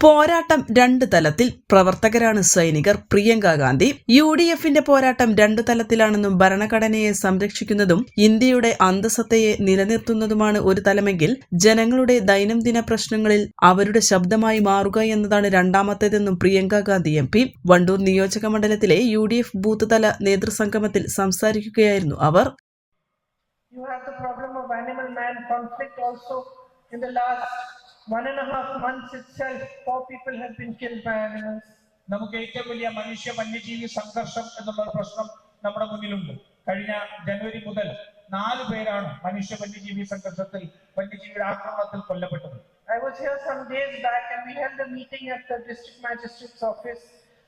പോരാട്ടം രണ്ട് തലത്തിൽ പ്രവർത്തകരാണ് സൈനികർ പ്രിയങ്ക ഗാന്ധി യു ഡി എഫിന്റെ പോരാട്ടം രണ്ട് തലത്തിലാണെന്നും ഭരണഘടനയെ സംരക്ഷിക്കുന്നതും ഇന്ത്യയുടെ അന്തസത്തയെ നിലനിർത്തുന്നതുമാണ് ഒരു തലമെങ്കിൽ ജനങ്ങളുടെ ദൈനംദിന പ്രശ്നങ്ങളിൽ അവരുടെ ശബ്ദമായി മാറുക എന്നതാണ് രണ്ടാമത്തേതെന്നും പ്രിയങ്ക ഗാന്ധി എം പി വണ്ടൂർ നിയോജക മണ്ഡലത്തിലെ യു ഡി എഫ് ബൂത്ത് തല നേതൃസംഗമത്തിൽ സംസാരിക്കുകയായിരുന്നു അവർ You have the problem of animal man conflict also. In the last one and a half months itself, four people have been killed by animals. നമുക്ക് ഏറ്റവും വലിയ മനുഷ്യ വന്യജീവി സംഘർഷം എന്നുള്ള ഒരു പ്രശ്നം നമ്മുടെ മുന്നിലുണ്ട് കഴിഞ്ഞ ജനുവരി മുതൽ നാല് പേരാണ് മനുഷ്യ വന്യജീവി സംഘർഷത്തിൽ വന്യജീവിയുടെ ആക്രമണത്തിൽ കൊല്ലപ്പെട്ടത് I was here some days back and we held a meeting at the district magistrate's office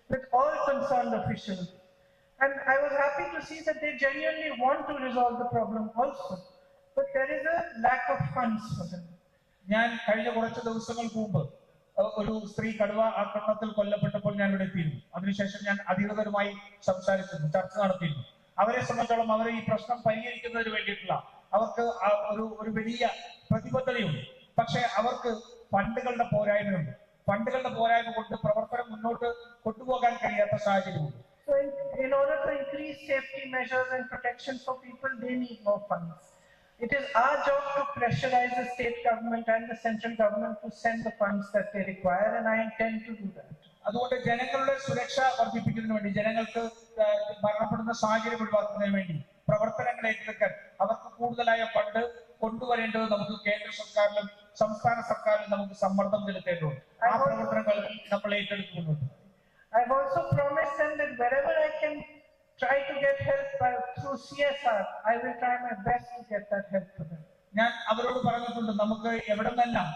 with all concerned officials. And I was happy to see that they genuinely want to resolve the problem also. But there is a lack of funds for them. ഞാൻ കഴിഞ്ഞ കുറച്ച് ദിവസങ്ങൾക്ക് മുമ്പ് ഒരു സ്ത്രീ കടുവ ആക്രമണത്തിൽ കൊല്ലപ്പെട്ടപ്പോൾ ഞാൻ ഇവിടെ എത്തിയിരുന്നു. അതിനുശേഷം ഞാൻ അധികൃതരുമായി സംസാരിച്ചിരുന്നു ചർച്ച നടത്തിയിരുന്നു. അവരെ സംബന്ധിച്ചോളം അവർ ഈ പ്രശ്നം പരിഹരിക്കുന്നതിന് വേണ്ടിയിട്ടുള്ള അവർക്ക് ഒരു ഒരു വലിയ പ്രതിബദ്ധതയുണ്ട്. പക്ഷെ അവർക്ക് ഫണ്ടുകളുടെ പോരായ്മയുണ്ട്. ഫണ്ടുകളുടെ പോരായ്മ കൊണ്ട് പ്രവർത്തനം മുന്നോട്ട് കൊണ്ടുപോകാൻ കഴിയാത്ത സാഹചര്യമുണ്ട്. So in, in order to increase safety measures and protection for people, they need more funds. It is our job to pressurize the state government and the central government to send the funds that they require, and I intend to do that. അതുകൊണ്ട് ജനങ്ങളുടെ സുരക്ഷ വർദ്ധിപ്പിക്കുന്നതിന് വേണ്ടി ജനങ്ങൾക്ക് ഏഹ്, മരണപ്പെടുന്ന സാഹചര്യം ഒഴിവാക്കുന്നതിന് വേണ്ടി പ്രവർത്തനങ്ങൾ ഏറ്റെടുക്കാൻ അവർക്ക് കൂടുതലായ ഫണ്ട് കൊണ്ടുവരേണ്ടത് നമുക്ക് കേന്ദ്ര സർക്കാരിലും സംസ്ഥാന സർക്കാരിലും നമുക്ക് സമ്മർദ്ദം ചെലുത്തേണ്ടതുണ്ട് ആ പ്രവർത്തനങ്ങൾ നമ്മൾ ഏറ്റെടുക്കുന്നുണ്ട് I've also promised them that wherever I can try to get help by, through CSR, I will try my best നമുക്ക് എവിടെ നിന്നെല്ലാം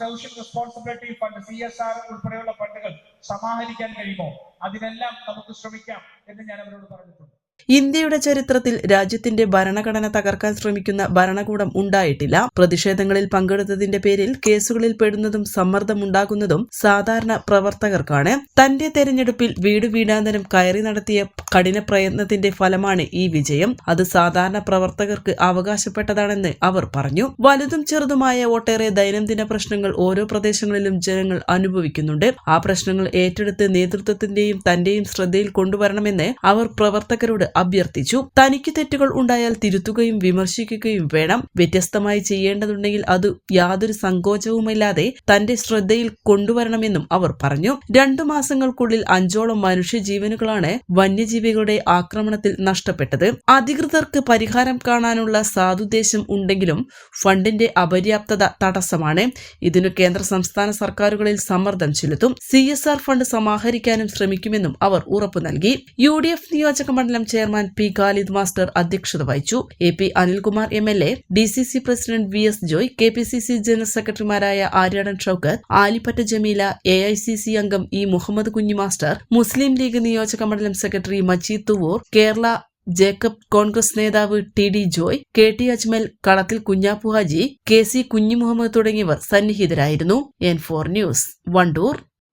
social responsibility fund C S R ഉൾപ്പെടെയുള്ള ഫണ്ടുകൾ സമാഹരിക്കാൻ കഴിയുമോ? അതിനെല്ലാം നമുക്ക് ശ്രമിക്കാം എന്ന് ഞാൻ അവരോട് പറഞ്ഞിട്ടുണ്ട്. ഇന്ത്യയുടെ ചരിത്രത്തിൽ രാജ്യത്തിന്റെ ഭരണഘടന തകർക്കാൻ ശ്രമിക്കുന്ന ഭരണകൂടം ഉണ്ടായിട്ടില്ല. പ്രതിഷേധങ്ങളിൽ പങ്കെടുത്തതിന്റെ പേരിൽ കേസുകളിൽ പെടുന്നതും സമ്മർദ്ദമുണ്ടാകുന്നതും സാധാരണ പ്രവർത്തകർക്കാണ്. തന്റെ തെരഞ്ഞെടുപ്പിൽ വീട് വീടാന്തരം കയറി നടത്തിയ കഠിന പ്രയത്നത്തിന്റെ ഫലമാണ് ഈ വിജയം. അത് സാധാരണ പ്രവർത്തകർക്ക് അവകാശപ്പെട്ടതാണെന്ന് അവർ പറഞ്ഞു. വലുതും ചെറുതുമായ ഒട്ടേറെ ദൈനംദിന പ്രശ്നങ്ങൾ ഓരോ പ്രദേശങ്ങളിലും ജനങ്ങൾ അനുഭവിക്കുന്നുണ്ട്. ആ പ്രശ്നങ്ങൾ ഏറ്റെടുത്ത് നേതൃത്വത്തിന്റെയും തന്റെയും ശ്രദ്ധയിൽ കൊണ്ടുവരണമെന്ന് അവർ പ്രവർത്തകരോട് അഭ്യർത്ഥിച്ചു. തനിക്ക് തെറ്റുകൾ ഉണ്ടായാൽ തിരുത്തുകയും വിമർശിക്കുകയും വേണം. വ്യത്യസ്തമായി ചെയ്യേണ്ടതുണ്ടെങ്കിൽ അത് യാതൊരു സങ്കോചവുമില്ലാതെ തന്റെ ശ്രദ്ധയിൽ കൊണ്ടുവരണമെന്നും അവർ പറഞ്ഞു. രണ്ടു മാസങ്ങൾക്കുള്ളിൽ അഞ്ചോളം മനുഷ്യജീവനുകളാണ് വന്യജീവികളുടെ ആക്രമണത്തിൽ നഷ്ടപ്പെട്ടത്. അധികൃതർക്ക് പരിഹാരം കാണാനുള്ള സാധുദ്ദേശം ഉണ്ടെങ്കിലും ഫണ്ടിന്റെ അപര്യാപ്തത തടസ്സമാണ്. ഇതിനു കേന്ദ്ര സംസ്ഥാന സർക്കാരുകളിൽ സമ്മർദ്ദം ചെലുത്തും. സി ഫണ്ട് സമാഹരിക്കാനും ശ്രമിക്കുമെന്നും അവർ ഉറപ്പു നൽകി. യു ഡി എഫ് നിയോജക മണ്ഡലം ചെയർമാൻ പി. ഖാലിദ് മാസ്റ്റർ അധ്യക്ഷത വഹിച്ചു. A. P. Anilkumar M. L. A D. C. C president V. S. Joy K. P. C. C general സെക്രട്ടറിമാരായ Aryadan Shoukath Alippatta Jameela A. I. C. C അംഗം E. Muhammad Kunhi master Muslim League നിയോജക മണ്ഡലം secretary Majeed Thuvur Kerala Jacob Congress നേതാവ് T. D. Joy K. T. Ajmal Kalathil Kunhappu Haji K. C. Kunhi Muhammad തുടങ്ങിയവർ സന്നിഹിതരായിരുന്നു. N four news Wandoor.